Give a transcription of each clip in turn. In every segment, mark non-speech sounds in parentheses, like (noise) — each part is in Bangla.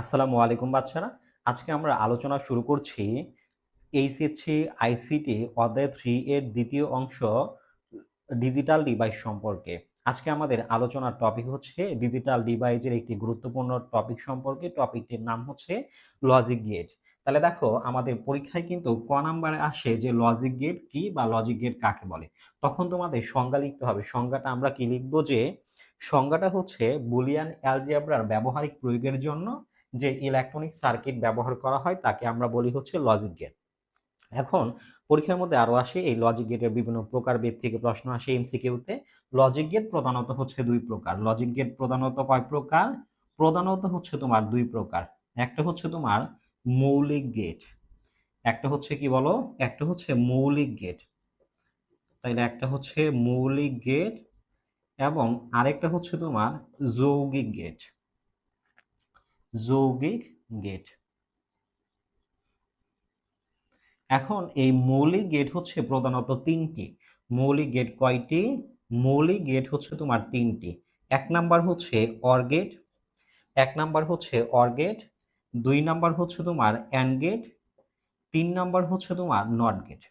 আসসালামু আলাইকুম বাচ্চারা। আজকে আমরা আলোচনা শুরু করছি এইচএসসি আইসিটি অধ্যায় থ্রি এর দ্বিতীয় অংশ ডিজিটাল ডিভাইস সম্পর্কে। আজকে আমাদের আলোচনার টপিক হচ্ছে ডিজিটাল ডিভাইসের একটি গুরুত্বপূর্ণ টপিক সম্পর্কে। টপিকটির নাম হচ্ছে লজিক গেট তাহলে দেখো, আমাদের পরীক্ষায় কিন্তু ক নাম্বারে আসে যে লজিক গেট কি বা লজিক গেট কাকে বলে? তখন তোমাদের সংজ্ঞা লিখতে হবে। সংজ্ঞাটা আমরা কি লিখব যে, সংজ্ঞাটা হচ্ছে বুলিয়ান অ্যালজেব্রার ব্যবহারিক প্রয়োগের জন্য যে ইলেকট্রনিক সার্কিট ব্যবহার করা হয়, তাকে আমরা বলি হচ্ছে লজিক গেট এখন পরীক্ষার মধ্যে আরও আসে, এই লজিক গেটের বিভিন্ন প্রকারভেদ থেকে প্রশ্ন আসে এমসিকিউতে লজিক গেট প্রধানত হচ্ছে দুই প্রকার। লজিক গেট প্রধানত কয় প্রকার? প্রধানত হচ্ছে তোমার দুই প্রকার। একটা হচ্ছে তোমার মৌলিক গেট একটা হচ্ছে কি বলো? একটা হচ্ছে মৌলিক গেট তাইলে একটা হচ্ছে মৌলিক গেট এবং আরেকটা হচ্ছে তোমার যৌগিক গেট যৌগিক গেট। এখন এই মৌলিক গেট হচ্ছে প্রধানত তিনটি। মৌলিক গেট কয়টি? মৌলিক গেট হচ্ছে তোমার তিনটি। এক নাম্বার হচ্ছে অর গেট, এক নাম্বার হচ্ছে অর গেট, দুই নাম্বার হচ্ছে তোমার অ্যান্ড গেট, তিন নাম্বার হচ্ছে তোমার নট গেট।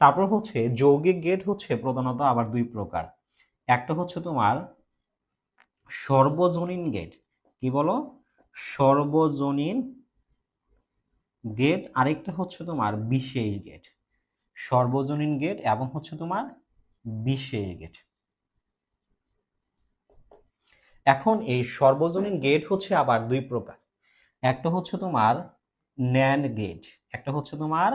তারপর হচ্ছে যৌগিক গেট হচ্ছে প্রধানত আবার দুই প্রকার। একটা হচ্ছে তোমার সর্বজনীন গেট কি বলো? সর্বজনীন গেট আরেকটা হচ্ছে তোমার বিশেষ গেট সর্বজনীন গেট এবং হচ্ছে তোমার বিশেষ গেট এখন এই সর্বজনীন গেট হচ্ছে আবার দুই প্রকার। একটা হচ্ছে তোমার ন্যান্ড গেট একটা হচ্ছে তোমার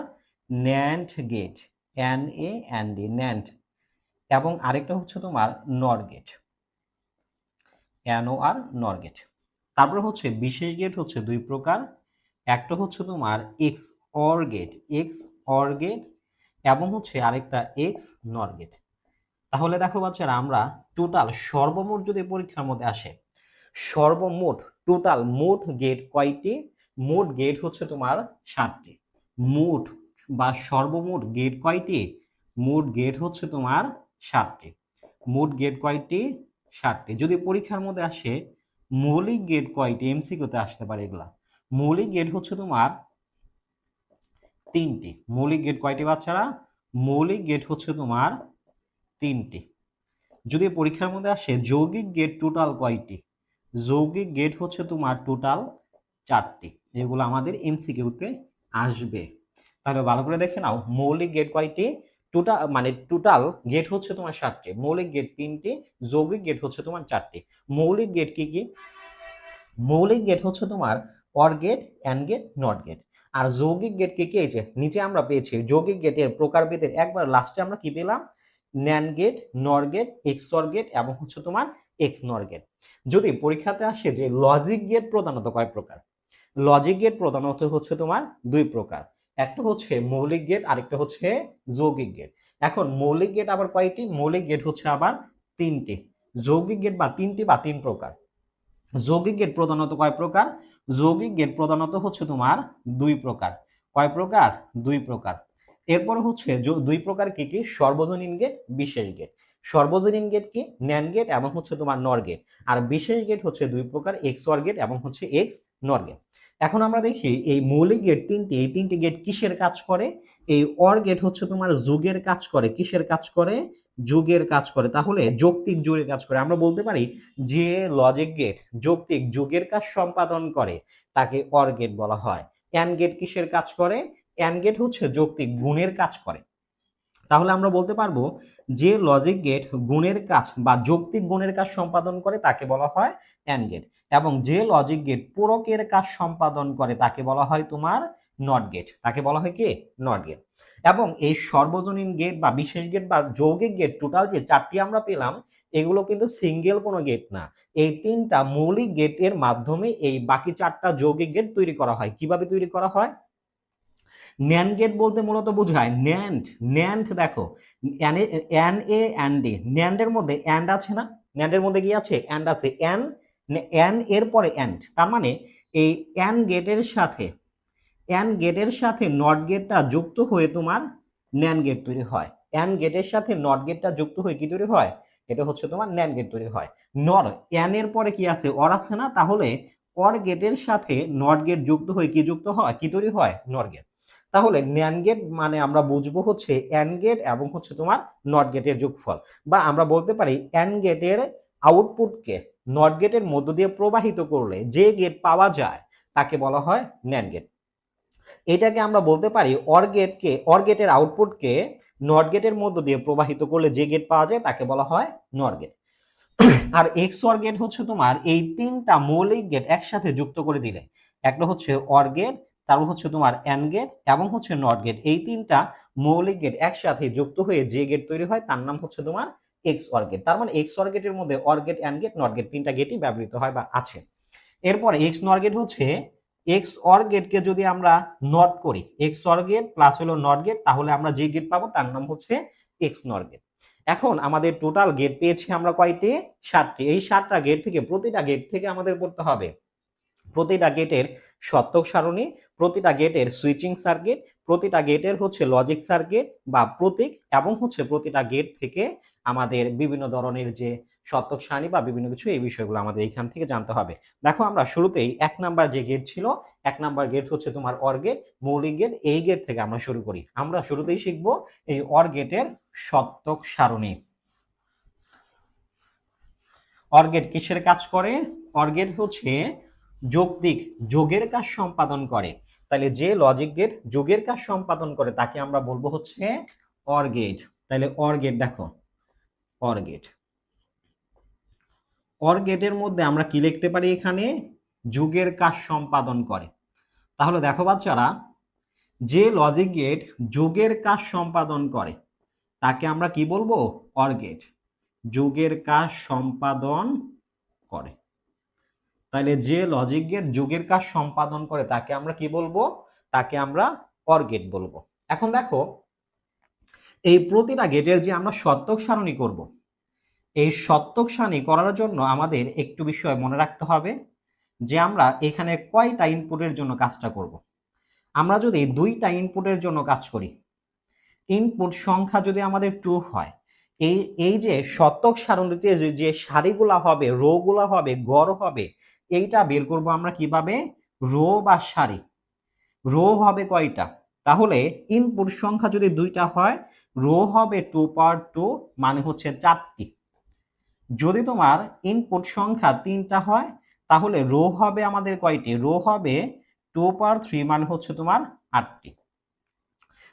NAND gate N A N D NAND এবং আরেকটা হচ্ছে তোমার নর গেট এন ও আর নর গেট তারপর হচ্ছে বিশেষ গেট হচ্ছে দুই প্রকার। একটা হচ্ছে তোমার XOR gate XOR gate এবং হচ্ছে আরেকটা এক্স নর গেট তাহলে দেখো বাচ্চারা, আমরা টোটাল সর্বমোট যদি পরীক্ষার মধ্যে আসে, সর্বমোট টোটাল মোট গেট কয়টি? মোট গেট হচ্ছে তোমার সাতটি। মোট বা সর্বমোট গেট কয়টি? মোট গেট হচ্ছে তোমার সাতটি। মোট গেট কয়টি? সাতটি। যদি পরীক্ষার মধ্যে আসে মৌলিক গেট কয়টি? এমসিকিউতে আসতে পারে এগুলা। মৌলিক গেট হচ্ছে তোমার তিনটি। মৌলিক গেট কয়টি বাচ্চারা? মৌলিক গেট হচ্ছে তোমার তিনটি। যদি পরীক্ষার মধ্যে আসে, যৌগিক গেট টোটাল কয়টি? যৌগিক গেট হচ্ছে তোমার টোটাল চারটি। এগুলো আমাদের এমসিকিউতে আসবে। তাহলে ভালো করে দেখে নাও, মৌলিক গেট কয়টি? টোটাল মানে টোটাল গেট হচ্ছে তোমার সাতটি। মৌলিক গেট তিনটি, যৌগিক গেট হচ্ছে তোমার চারটি। মৌলিক গেট কি কি? মৌলিক গেট হচ্ছে তোমার OR gate AND gate NOT gate আর যৌগিক গেট কি কি? যে, নিচে আমরা পেয়েছি যৌগিক গেটের প্রকারভেদের। একবার লাস্টে আমরা কি পেলাম? NAND gate NOR gate XOR gate এবং হচ্ছে তোমার এক্স নর গেট যদি পরীক্ষাতে আসে যে লজিক গেট প্রধানত কয় প্রকার? লজিক গেট প্রধানত হচ্ছে তোমার দুই প্রকার। একটা হচ্ছে মৌলিক গেট আরেকটা হচ্ছে যৌগিক গেট এখন মৌলিক গেট আবার কয়টি? মৌলিক গেট হচ্ছে আবার তিনটি। যৌগিক গেট বা তিনটি বা তিন প্রকার। যৌগিক গেট প্রধানত কয় প্রকার? যৌগিক গেট প্রধানত হচ্ছে তোমার দুই প্রকার। কয় প্রকার? দুই প্রকার। এরপর হচ্ছে দুই প্রকার কি কি? সর্বজনীন গেট বিশেষ গেট সর্বজনীন গেট কি? ন্যান গেট এবং হচ্ছে তোমার নর গেট আর বিশেষ গেট হচ্ছে দুই প্রকার এক্স ওয়ার গেট এবং হচ্ছে এক্স নর গেট এখন আমরা দেখি এই মৌলিক গেট তিনটি, এই তিনটি গেট কিসের কাজ করে? এই অর গেট হচ্ছে তোমার যুগের কাজ করে। কিসের কাজ করে? যুগের কাজ করে। তাহলে যৌক্তিক যুগের কাজ করে। আমরা বলতে পারি যে লজিক গেট যৌক্তিক যুগের কাজ সম্পাদন করে, তাকে অর গেট বলা হয়। অ্যান গেট কিসের কাজ করে? অ্যান গেট হচ্ছে যৌক্তিক গুণের কাজ করে। তাহলে আমরা বলতে পারব যে লজিক গেট গুণের কাজ বা যৌক্তিক গুণের কাজ সম্পাদন করে, তাকে বলা হয় অ্যান গেট এবং যে লজিক গেট পূরকের কাজ সম্পাদন করে, তাকে বলা হয় তোমার নট গেট তাকে বলা হয় কি? নট গেট এবং এই সর্বজনীন গেট বা বিশেষ গেট বা যৌগিক গেট টোটাল যে চারটি আমরা পেলাম, এগুলো কিন্তু সিঙ্গেল কোনো গেট না। এই তিনটা মৌলিক গেটের মাধ্যমে এই বাকি চারটা যৌগিক গেট তৈরি করা হয়। কীভাবে তৈরি করা হয়? ন্যান গেট বলতে মূলত বোঝায় ন্যান্ড ন্যান্ড দেখো এন এ অ্যান্ড এ ন্যান্ডের মধ্যে অ্যান্ড আছে না? ন্যান্ডের মধ্যে কি আছে? অ্যান্ড আছে। এন এন এর পরে অ্যান্ড তার মানে এই অ্যান গেটের সাথে অ্যান গেটের সাথে নট গেটটা যুক্ত হয়ে তোমার ন্যান গেট তৈরি হয়। অ্যান গেটের সাথে নট গেটটা যুক্ত হয়ে কি তৈরি হয়? এটা হচ্ছে তোমার ন্যান গেট তৈরি হয়। নর অ্যান এর পরে কি আছে? অর আছে না? তাহলে অর গেটের সাথে নট গেট যুক্ত হয়ে কি যুক্ত হয়? কি তৈরি হয়? নট গেট তাহলে ন্যান গেট মানে আমরা বুঝব হচ্ছে অ্যান গেট এবং হচ্ছে তোমার নট গেটের যোগফল। বা আমরা বলতে পারি অ্যান গেটের আউটপুটকে নট গেটের মধ্য দিয়ে প্রবাহিত করলে যে গেট পাওয়া যায়, তাকে বলা হয় ন্যান গেট এটাকে আমরা বলতে পারি অর গেটকে অর গেটের আউটপুটকে নট গেটের মধ্য দিয়ে প্রবাহিত করলে যে গেট পাওয়া যায়, তাকে বলা হয় NOT gate (clears throat) R XOR gate হচ্ছে তোমার এই তিনটা মৌলিক গেট একসাথে যুক্ত করে দিলে। একটা হচ্ছে অর গেট তারপর হচ্ছে তোমার অ্যান গেট এবং হচ্ছে নট গেট এই তিনটা মৌলিক গেট একসাথে যুক্ত হয়ে যে গেট তৈরি হয়, তার নাম হচ্ছে তোমার এক্স অর গেট তার মানে এক্স অর গেটের মধ্যে OR gate AND gate NOT gate তিনটা গেটই ব্যবহৃত হয় বা আছে। এরপর এক্স নর গেট হচ্ছে এক্স অর গেটকে যদি আমরা নট করি এক্স অর গেট প্লাস হলো নট গেট তাহলে আমরা যে গেট পাবো তার নাম হচ্ছে এক্স নর গেট এখন আমাদের টোটাল গেট পেয়েছি আমরা কয়টি? সাতটি। এই সাতটা গেট থেকে প্রতিটা গেট থেকে আমাদের পড়তে হবে। প্রতিটা গেটের সত্যক সারণী, প্রতিটা গেটের সুইচিং সার্কিট প্রতিটা গেটের হচ্ছে লজিক সার্কিট বা প্রতীক এবং হচ্ছে প্রতিটা গেট থেকে আমাদের বিভিন্ন ধরনের যে সত্যক সারণী বা বিভিন্ন কিছু এই বিষয়গুলো আমাদের এইখান থেকে জানতে হবে। দেখো আমরা শুরুতেই এক নাম্বার যে গেট ছিল, এক নাম্বার গেট হচ্ছে তোমার অর গেট মৌলিক গেট এই গেট থেকে আমরা শুরু করি। আমরা শুরুতেই শিখব এই অর গেটের সত্যক সারণী। অর্গেট কিসের কাজ করে? অর্গেট হচ্ছে যৌক্তিক, যোগের কাজ সম্পাদন করে। তাহলে যে লজিক গেট যোগের কাজ সম্পাদন করে, তাকে আমরা বলব হচ্ছে অর্গেট তাহলে অর্গেট দেখো অর্গেট অর্গেটের মধ্যে আমরা কি লিখতে পারি এখানে? যুগের কাজ সম্পাদন করে। তাহলে দেখো বাচ্চারা, যে লজিক গেট যোগের কাজ সম্পাদন করে, তাকে আমরা কি বলব? অর্গেট যুগের কাজ সম্পাদন করে। তাহলে যে লজিক গেট যুগের কাজ সম্পাদন করে, তাকে আমরা কি বলব? তাকে আমরা অর গেট বলব। এখন দেখো, এই প্রতিটা গেটের যে আমরা সত্যক সারণী করব, এই সত্যক সারণী করার জন্য আমাদের একটু বিষয় মনে রাখতে হবে যে আমরা এখানে কয়টা ইনপুটের জন্য কাজটা করব। আমরা যদি দুইটা ইনপুটের জন্য কাজ করি, ইনপুট সংখ্যা যদি আমাদের টু হয়, এই এই যে শতক সারণীতে যে সারিগুলা হবে, রোগুলা হবে, গড় হবে এইটা বের করব আমরা কীভাবে? রো বা সারি। রো হবে কয়টা? তাহলে ইনপুট সংখ্যা যদি দুইটা হয়, রো হবে টু পাওয়ার টু মানে হচ্ছে চারটি। যদি তোমার ইনপুট সংখ্যা তিনটা হয়, তাহলে রো হবে আমাদের কয়টি? রো হবে টু পাওয়ার থ্রি মানে হচ্ছে তোমার আটটি।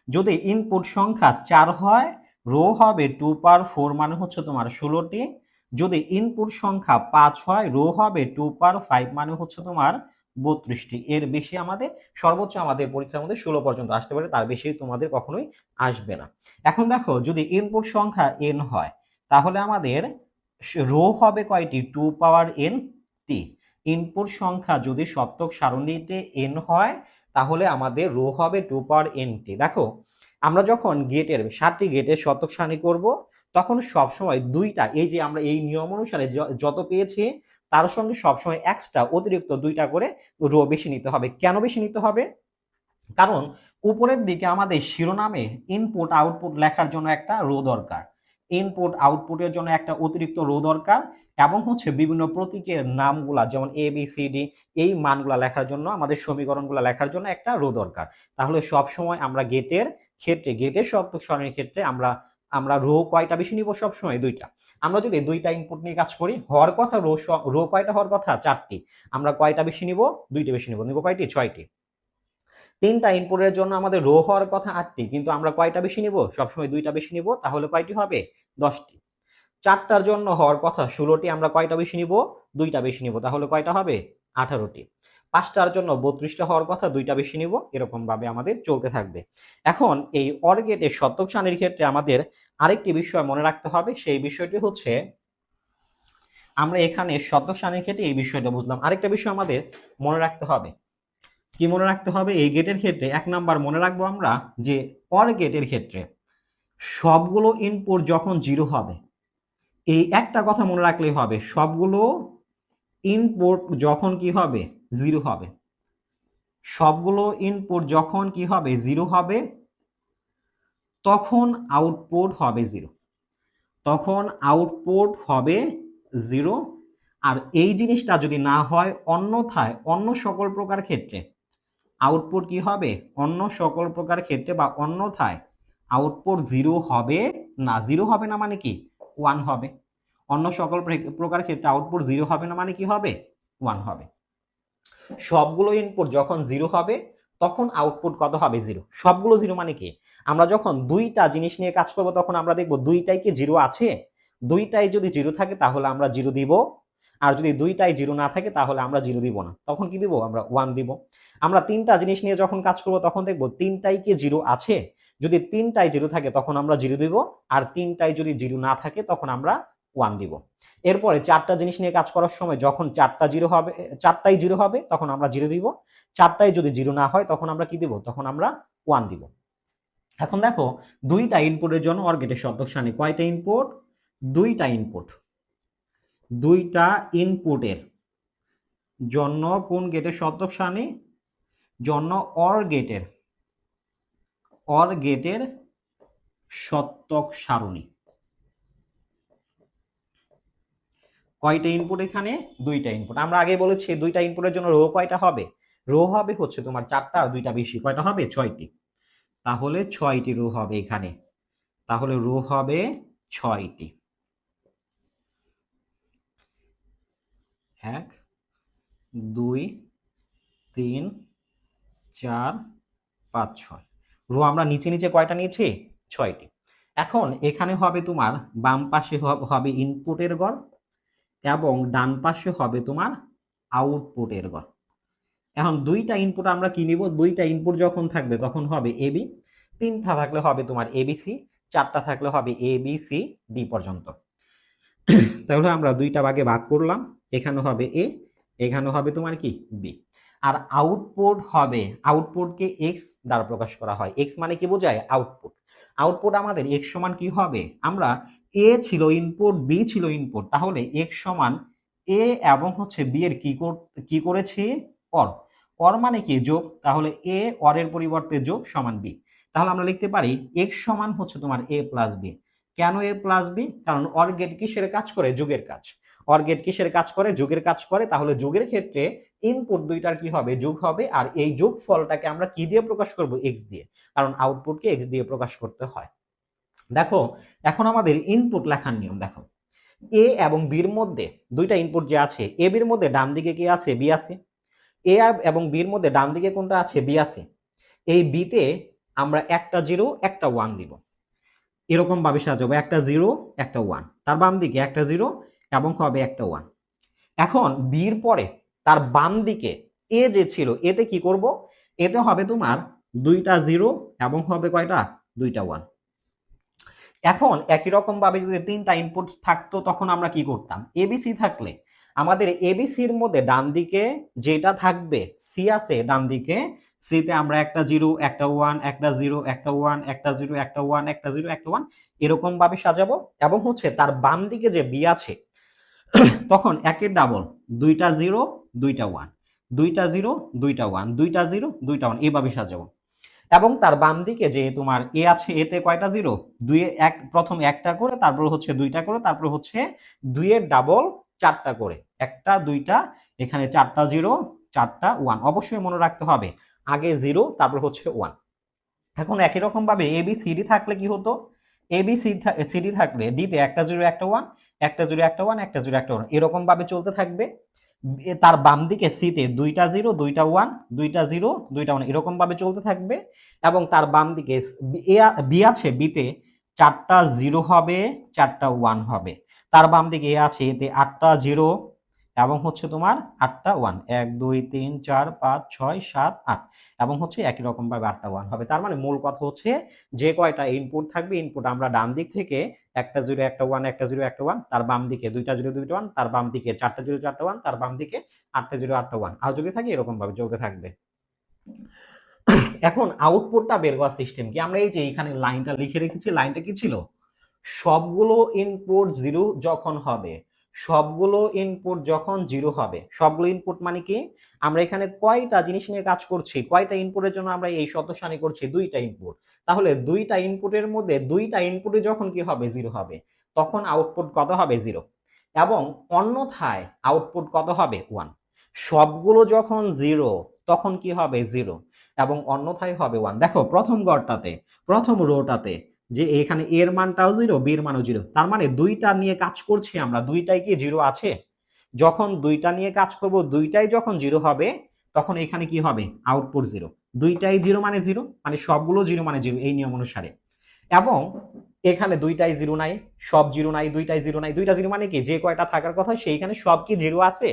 যদি ইনপুট সংখ্যা চার হয়, রো হবে টু পাওয়ার ফোর মানে হচ্ছে তোমার ষোলোটি। যদি ইনপুট সংখ্যা পাঁচ হয়, রো হবে টু পাওয়ার ফাইভ মানে হচ্ছে তোমার বত্রিশটি। এর বেশি আমাদের, সর্বোচ্চ আমাদের পরীক্ষার মধ্যে ষোলো পর্যন্ত আসতে পারে, তার বেশি তোমাদের কখনোই আসবে না। এখন দেখো, যদি ইনপুট সংখ্যা এন হয়, তাহলে আমাদের রো হবে কয়টি? টু পাওয়ার এন টি ইনপুট সংখ্যা যদি সত্যক সারণীতে এন হয়, তাহলে আমাদের রো হবে টু পাওয়ার এন টি দেখো, আমরা যখন গেটের সাতটি গেটের শতক সারণী করব তখন সবসময় দুইটা, এই যে আমরা এই নিয়ম অনুসারে যত পেয়েছি, তার সঙ্গে সবসময় এক্সট্রা অতিরিক্ত দুইটা করে রো বেশি নিতে হবে। কেন বেশি নিতে হবে? কারণ উপরের দিকে আমাদের শিরোনামে ইনপুট আউটপুট লেখার জন্য একটা রো দরকার। ইনপুট আউটপুটের জন্য একটা অতিরিক্ত রো দরকার এবং হচ্ছে বিভিন্ন প্রতীকের নামগুলা, যেমন এ বি সি ডি এই মানগুলা লেখার জন্য, আমাদের সমীকরণগুলো লেখার জন্য একটা রো দরকার। তাহলে সব সময় আমরা গেটের ক্ষেত্রে গেটের শর্ত সরণের ক্ষেত্রে আমরা আমরা রো কয়টা বেশি নিব? সবসময় দুইটা। আমরা যদি দুইটা ইনপুট নিয়ে কাজ করি, হওয়ার কথা রো রো কয়টা হওয়ার কথা? চারটি। আমরা কয়টা বেশি নিব? দুইটা বেশি নিব। নিব কয়টি? ছয়টি। তিনটা ইনপুটের জন্য আমাদের রো হওয়ার কথা আটটি, কিন্তু আমরা কয়টা বেশি নিব? সবসময় দুইটা বেশি নিব, তাহলে কয়টি হবে? দশটি। চারটার জন্য হওয়ার কথা, ষোলোটি আমরা কয়টা বেশি নিব? দুইটা বেশি নিব, তাহলে কয়টা হবে? আঠারোটি। পাঁচটার জন্য বত্রিশটা হওয়ার কথা, দুইটা বেশি নিব এরকম ভাবে আমাদের চলতে থাকবে। এখন এই অর্গেটের শতক সানির ক্ষেত্রে আমাদের আরেকটি বিষয় মনে রাখতে হবে, সেই বিষয়টি হচ্ছে আমরা এখানে শতক সানির ক্ষেত্রে এই বিষয়টা বুঝলাম। আরেকটা বিষয় আমাদের মনে রাখতে হবে। কি মনে রাখতে হবে? এই গেটের ক্ষেত্রে এক নাম্বার মনে রাখব আমরা যে অর গেটের ক্ষেত্রে সবগুলো ইনপুট যখন জিরো হবে, এই একটা কথা মনে রাখলেই হবে, সবগুলো ইনপুট যখন কি হবে জিরো হবে। সবগুলো ইনপুট যখন কি হবে? জিরো হবে। তখন আউটপুট হবে জিরো। তখন আউটপুট হবে জিরো। আর এই জিনিসটা যদি না হয় অন্যথায় অন্য সকল প্রকার ক্ষেত্রে আউটপুট কি হবে? অন্য সকল প্রকার ক্ষেত্রে বা অন্যথায় আউটপুট জিরো হবে না। জিরো হবে না মানে কি? ওয়ান হবে। অন্য সকল প্রে- প্রকার ক্ষেত্রে আউটপুট জিরো হবে না মানে কি হবে? ওয়ান হবে। সবগুলো ইনপুট যখন জিরো হবে, তখন আউটপুট কত হবে জিরো সবগুলো জিরো মানে কি? আমরা যখন দুইটা জিনিস নিয়ে কাজ করব, তখন আমরা দেখব দুইটাই কি জিরো আছে? দুইটাই যদি জিরো থাকে, তাহলে আমরা জিরো দিব। আর যদি দুইটাই জিরো না থাকে, তাহলে আমরা জিরো দিব না। তখন কি দিব? আমরা ওয়ান দিব। আমরা তিনটা জিনিস নিয়ে যখন কাজ করব, তখন দেখব তিনটাই কি জিরো আছে? যদি তিনটাই জিরো থাকে, তখন আমরা জিরো দিব। আর তিনটাই যদি জিরো না থাকে, তখন আমরা ওয়ান দিব। এরপরে চারটা জিনিস নিয়ে কাজ করার সময় যখন চারটা জিরো হবে, চারটাই জিরো হবে, তখন আমরা জিরো দিব। চারটাই যদি জিরো না হয়, তখন আমরা কি দিব? তখন আমরা ওয়ান দিব। এখন দেখো, দুইটা ইনপুটের জন্য অর গেটের শব্দ সানি। কয়টা ইনপুট দুইটা ইনপুট দুইটা ইনপুটের জন্য কোন গেটের শব্দ সানি? জন্য অর গেটের অর গেটের সত্যক সারণী। কয়টা ইনপুট এখানে? দুইটা ইনপুট আমরা আগে বলেছি দুইটা ইনপুটের জন্য রো কয়টা হবে? রো হবে হচ্ছে তোমার চারটা আর দুইটা বেশি। কয়টা হবে? ছয়টি। তাহলে ছয়টি রো হবে এখানে। তাহলে রো হবে ছয়টি। এক, দুই, তিন, চার, পাঁচ, ছয়। রো আমরা নিচে নিচে কয়টা নিয়েছি? ছয়টি। এখন এখানে হবে তোমার বাম পাশে হবে ইনপুটের গড়। এবং ডান পাশে হবে তোমার আউটপুটের গড়। এখন দুইটা ইনপুট আমরা কি নিব? দুইটা ইনপুট যখন থাকবে তখন হবে এবি তিনটা থাকলে হবে তোমার এবিসি চারটা থাকলে হবে এ বি সি ডি পর্যন্ত। তাহলে আমরা দুইটা ভাগে ভাগ করলাম। এখানে হবে এ এখানে হবে তোমার কি? বি আর আউটপুট হবে আউটপুটকে এক্স দ্বারা প্রকাশ করা হয়। এক্স মানে কি বোঝায়? আউটপুট আউটপুট আমাদের এক্স সমান কি হবে? আমরা এ ছিল ইনপুট বি ছিল ইনপুট তাহলে এক্স সমান এ এবং হচ্ছে বি এর কি কি করেছি? অর অর মানে কি? যোগ, তাহলে এ অরের পরিবর্তে যোগ সমান বি তাহলে আমরা লিখতে পারি এক্স সমান হচ্ছে তোমার এ প্লাস বি কেন এ প্লাস বি কারণ অর গেট কিসের কাজ করে? যুগের কাজ। অর গেট কিসের কাজ করে? যুগের কাজ করে, তাহলে যুগের ক্ষেত্রে ইনপুট দুইটার কি হবে? যোগ হবে, আর এই যোগ ফলটাকে আমরা কি দিয়ে প্রকাশ করব? এক্স দিয়ে। কারণ আউটপুটকে এক্স দিয়ে প্রকাশ করতে হয়। দেখো, এখন আমাদের ইনপুট লেখার নিয়ম দেখো। এ এবং বির মধ্যে দুইটা ইনপুট যে আছে এ বির মধ্যে ডান দিকে কি আছে? বি আছে। এ এবং বির মধ্যে ডান দিকে কোনটা আছে? বি আছে। এই বিতে আমরা একটা জিরো একটা ওয়ান দিব। এরকম ভাবে সাজাবো, একটা জিরো একটা ওয়ান তার বাম দিকে একটা জিরো এবং হবে একটা ওয়ান এখন বির পরে তার বাম দিকে এ যে ছিল এতে কি করব? এতে হবে তোমার দুইটা জিরো এবং হবে কয়টা? দুইটা ওয়ান এখন একই রকম ভাবে যদি তিনটা ইনপুট থাকতো, তখন আমরা কি করতাম? এবিসি থাকলে। আমাদের এবিসির মধ্যে ডান দিকে যেটা থাকবে সি আছে ডান দিকে। সিতে আমরা একটা জিরো, একটা ওয়ান একটা জিরো, একটা ওয়ান একটা জিরো, একটা ওয়ান একটা জিরো, একটা ওয়ান এরকম ভাবে সাজাবো। এবং হচ্ছে তার বাম দিকে যে বি আছে, তখন একের ডাবল দুইটা জিরো, দুইটা ওয়ান দুইটা জিরো, দুইটা ওয়ান দুইটা জিরো, দুইটা ওয়ান এইভাবে সাজাবো। এবং তার বাম দিকে যে তোমার এ আছে, এতে কয়টা? জিরো। দুই এক, প্রথম একটা করে, তারপর হচ্ছে দুইটা করে, তারপর হচ্ছে দুইয়ের ডাবল চারটা করে। একটা, দুইটা, এখানে চারটা জিরো, চারটা ওয়ান অবশ্যই মনে রাখতে হবে, আগে জিরো, তারপর হচ্ছে ওয়ান এখন একই রকম ভাবে এ, বি সিডি থাকলে কি হতো? এ, বি সিডি থাকলে ডিতে একটা জিরো, একটা ওয়ান একটা জিরো, একটা ওয়ান একটা জিরো, একটা ওয়ান এরকম ভাবে চলতে থাকবে। তার বাম দিকে সিতে দুইটা জিরো দুইটা ওয়ান দুইটা জিরো দুইটা ওয়ান এরকমভাবে চলতে থাকবে। এবং তার বাম দিকে বি আছে বিতে চারটা জিরো হবে, চারটা ওয়ান হবে। তার বাম দিকে এ আছে, এতে আটটা জিরো এবং হচ্ছে তোমার আটটা ওয়ান এক, দুই, তিন, চার, পাঁচ, ছয়, সাত, আট। এবং হচ্ছে একই রকম ভাবে আটটা ওয়ান হবে। তার মানে মূল কথা হচ্ছে যে কয়টা ইনপুট থাকবে ইনপুট আমরা ডান দিক থেকে একটা জিরো একটা ওয়ান একটা জিরো একটা ওয়ান তার বাম দিকে দুইটা জিরো দুইটা ওয়ান তার বাম দিকে চারটা জিরো চারটা ওয়ান তার বাম দিকে আটটা জিরো আটটা ওয়ান আর যদি থাকে এরকম ভাবে চলতে থাকবে। এখন আউটপুটটা বের করার সিস্টেম কি? আমরা এই যে এখানে লাইনটা লিখে রেখেছি লাইনটা কি ছিল? সবগুলো ইনপুট জিরো যখন হবে সবগুলো ইনপুট যখন জিরো হবে, সবগুলো ইনপুট মানে কি? আমরা এখানে কয়টা জিনিস নিয়ে কাজ করছি? কয়টা ইনপুটের জন্য আমরা এই শত সানি করছি? দুইটা ইনপুট তাহলে দুইটা ইনপুটের মধ্যে দুইটা ইনপুটে যখন কি হবে? জিরো হবে। তখন আউটপুট কত হবে? জিরো এবং অন্যথায় আউটপুট কত হবে? ওয়ান সবগুলো যখন জিরো তখন কি হবে? জিরো এবং অন্যথায় হবে ওয়ান দেখো, প্রথম গড়টাতে, প্রথম রোটাতে যে এখানে এর মানটাও জিরো বির মানও জিরো তার মানে দুইটা নিয়ে কাজ করছি আমরা, দুইটাই কি জিরো আছে? যখন দুইটা নিয়ে কাজ করব, দুইটাই যখন জিরো হবে, তখন এখানে কি হবে? আউটপুট জিরো দুইটাই জিরো মানে জিরো মানে সবগুলো জিরো মানে জিরো এই নিয়ম অনুসারে। এবং এখানে দুইটাই জিরো নাই, সব জিরো নাই, দুইটাই জিরো নাই, দুইটা জিরো মানে কি? যে কয়টা থাকার কথা, সেইখানে সব কি জিরো আছে?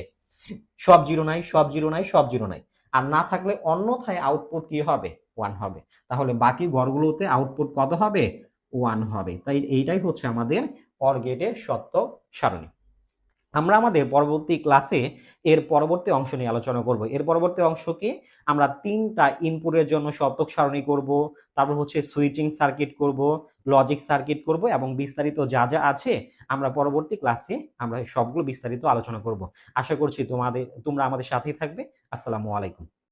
সব জিরো নাই, সব জিরো নাই, সব জিরো নাই। আর না থাকলে অন্যথায় আউটপুট কি হবে? ওয়ান হবে। তাহলে বাকি গড়গুলোতে আউটপুট কত হবে? ওয়ান হবে। তাই এইটাই হচ্ছে আমাদের অর গেটের সত্য সারণী। আমরা আমাদের পরবর্তী ক্লাসে এর পরবর্তী অংশ নিয়ে আলোচনা করব। এর পরবর্তী অংশকে আমরা তিনটা ইনপুটের জন্য শতক সারণী করব, তারপর হচ্ছে সুইচিং সার্কিট করব লজিক সার্কিট করব এবং বিস্তারিত যা যা আছে আমরা পরবর্তী ক্লাসে আমরা সবগুলো বিস্তারিত আলোচনা করব। আশা করছি তোমাদের, তোমরা আমাদের সাথেই থাকবে। আসসালামু আলাইকুম।